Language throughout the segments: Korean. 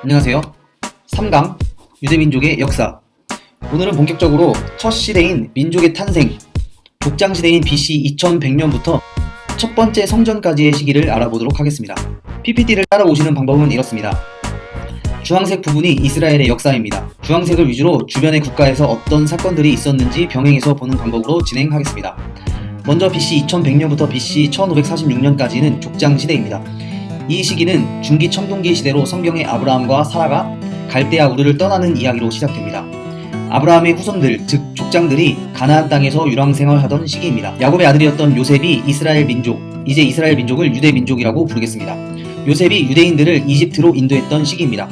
안녕하세요. 3강 유대민족의 역사. 오늘은 본격적으로 첫 시대인 민족의 탄생, 족장 시대인 BC 2100년부터 첫 번째 성전까지의 시기를 알아보도록 하겠습니다. PPT를 따라오시는 방법은 이렇습니다. 주황색 부분이 이스라엘의 역사입니다. 주황색을 위주로 주변의 국가에서 어떤 사건들이 있었는지 병행해서 보는 방법으로 진행하겠습니다. 먼저 BC 2100년부터 BC 1546년까지는 족장 시대입니다. 이 시기는 중기 청동기 시대로 성경의 아브라함과 사라가 갈대아 우르를 떠나는 이야기로 시작됩니다. 아브라함의 후손들, 즉 족장들이 가나안 땅에서 유랑 생활하던 시기입니다. 야곱의 아들이었던 요셉이 이스라엘 민족, 이제 이스라엘 민족을 유대 민족이라고 부르겠습니다. 요셉이 유대인들을 이집트로 인도했던 시기입니다.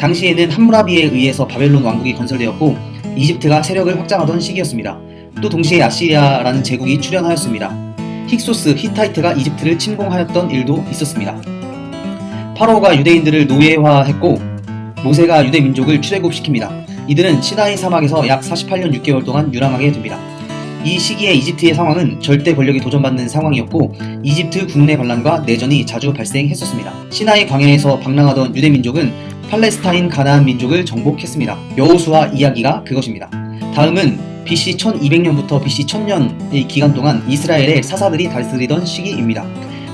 당시에는 함무라비에 의해서 바벨론 왕국이 건설되었고 이집트가 세력을 확장하던 시기였습니다. 또 동시에 아시리아라는 제국이 출현하였습니다. 힉소스, 히타이트가 이집트를 침공하였던 일도 있었습니다. 파로가 유대인들을 노예화했고 모세가 유대 민족을 출애굽시킵니다. 이들은 시나이 사막에서 약 48년 6개월 동안 유랑하게 됩니다. 이 시기에 이집트의 상황은 절대 권력이 도전받는 상황이었고 이집트 국내 반란과 내전이 자주 발생했었습니다. 시나이 광야에서 방랑하던 유대 민족은 팔레스타인 가나안 민족을 정복했습니다. 여호수아 이야기가 그것입니다. 다음은 BC 1200년부터 BC 1000년의 기간 동안 이스라엘의 사사들이 다스리던 시기입니다.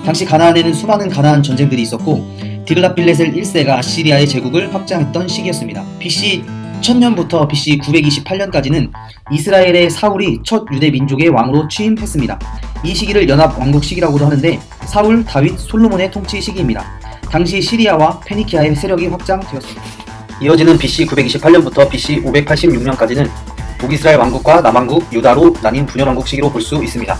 당시 가나안에는 수많은 가나안 전쟁들이 있었고 디글라필레셀 1세가 아시리아의 제국을 확장했던 시기였습니다. BC 1000년부터 BC 928년까지는 이스라엘의 사울이 첫 유대 민족의 왕으로 취임했습니다. 이 시기를 연합 왕국 시기라고도 하는데 사울, 다윗, 솔로몬의 통치 시기입니다. 당시 시리아와 페니키아의 세력이 확장되었습니다. 이어지는 BC 928년부터 BC 586년까지는 북이스라엘 왕국과 남왕국, 유다로 나뉜 분열 왕국 시기로 볼 수 있습니다.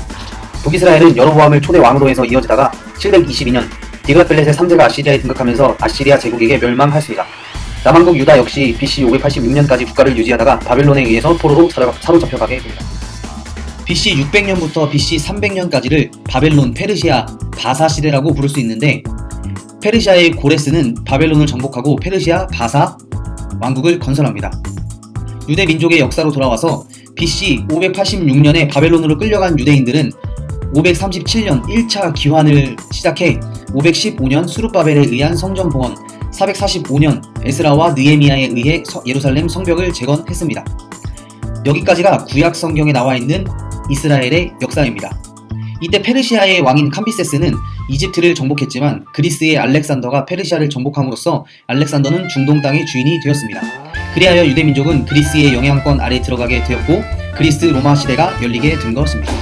북이스라엘은 여로보암을 초대 왕으로 해서 이어지다가 722년 디그라펠렛의 3세가 아시리아에 등극하면서 아시리아 제국에게 멸망하였습니다. 남왕국 유다 역시 BC 586년까지 국가를 유지하다가 바벨론에 의해서 포로로 사로- 사로잡혀가게 됩니다. BC 600년부터 BC 300년까지를 바벨론, 페르시아, 바사 시대라고 부를 수 있는데 페르시아의 고레스는 바벨론을 정복하고 페르시아, 바사 왕국을 건설합니다. 유대 민족의 역사로 돌아와서 BC 586년에 바벨론으로 끌려간 유대인들은 537년 1차 기환을 시작해 515년 수르바벨에 의한 성전 봉헌, 445년 에스라와 느헤미야에 의해 서- 예루살렘 성벽을 재건했습니다. 여기까지가 구약 성경에 나와 있는 이스라엘의 역사입니다. 이때 페르시아의 왕인 캄비세스는 이집트를 정복했지만 그리스의 알렉산더가 페르시아를 정복함으로써 알렉산더는 중동 땅의 주인이 되었습니다. 그리하여 유대 민족은 그리스의 영향권 아래 들어가게 되었고 그리스 로마 시대가 열리게 된 것입니다.